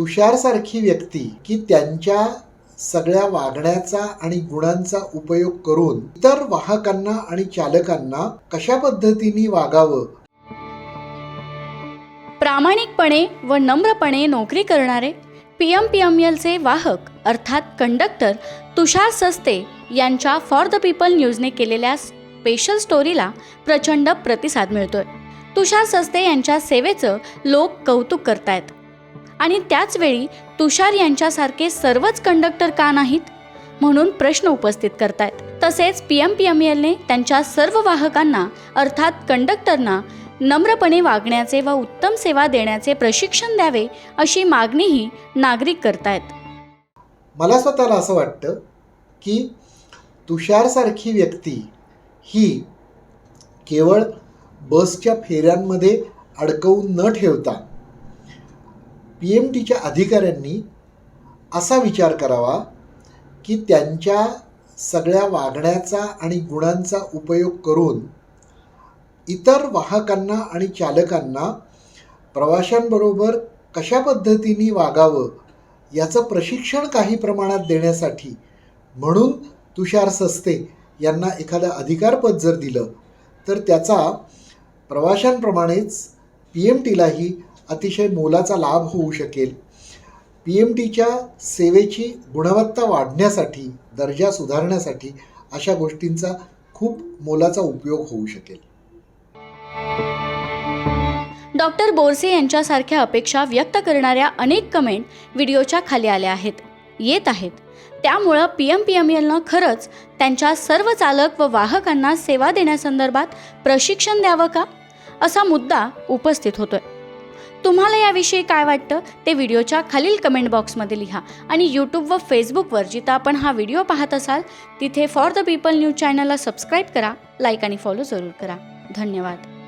तुषारसारखी व्यक्ती की त्यांच्या सगळ्या वागण्याचा आणि गुणांचा उपयोग करून इतर वाहकांना आणि चालकांना कशा पद्धतीने वागावं? प्रामाणिकपणे व नम्रपणे नोकरी करणारे पी एम पी एम एलचे वाहक अर्थात कंडक्टर तुषार सस्ते यांच्या फॉर द पीपल न्यूजने केलेल्या स्पेशल स्टोरीला प्रचंड प्रतिसाद मिळतोय. तुषार सस्ते यांच्या सेवेचं लोक कौतुक करतायत. आणि त्याचवेळी तुषार यांच्यासारखे सर्वच कंडक्टर का नाहीत? म्हणून प्रश्न उपस्थित करतायत. तसेच पी एम पी एम एलने त्यांच्या सर्व वाहकांना अर्थात कंडक्टरना नम्रपणे वागण्याचे व उत्तम सेवा देण्याचे प्रशिक्षण द्यावे अशी मागणीही नागरिक करतायत. मला स्वतःला असं वाटतं की तुषारसारखी व्यक्ती ही केवळ बसच्या फेऱ्यांमध्ये अडकवून न ठेवता पी एम टीच्या अधिकाऱ्यांनी असा विचार करावा की त्यांच्या सगळ्या वागण्याचा आणि गुणांचा उपयोग करून इतर वाहकांना आणि चालकांना प्रवाशांबरोबर कशा पद्धतीने वागावं याचं प्रशिक्षण काही प्रमाणात देण्यासाठी म्हणून तुषार सस्ते यांना एखादं अधिकारपद जर दिलं तर त्याचा प्रवाशांप्रमाणेच पी एम टीलाही अतिशय मोलाचा लाभ होऊ शकेल. पी एम टीच्या सेवेची गुणवत्ता वाढण्यासाठी दर्जा सुधारण्यासाठी अशा गोष्टींचा खूप मोलाचा उपयोग होऊ शकेल. डॉक्टर बोरसे यांच्यासारख्या अपेक्षा व्यक्त करणाऱ्या अनेक कमेंट व्हिडिओच्या खाली आल्या आहेत. येत आहेत. त्यामुळं पी एम पी एम एलनं खरंच त्यांच्या सर्व चालक व वाहकांना सेवा देण्यासंदर्भात प्रशिक्षण द्यावं का? असा मुद्दा उपस्थित होतोय. तुम्हाला याविषयी काय वाटतं ते व्हिडिओच्या खालील कमेंट बॉक्समध्ये लिहा. आणि यूट्यूब व फेसबुकवर जिथं आपण हा व्हिडिओ पाहत असाल तिथे फॉर द पीपल न्यूज चॅनलला सबस्क्राईब करा लाईक आणि फॉलो जरूर करा. धन्यवाद.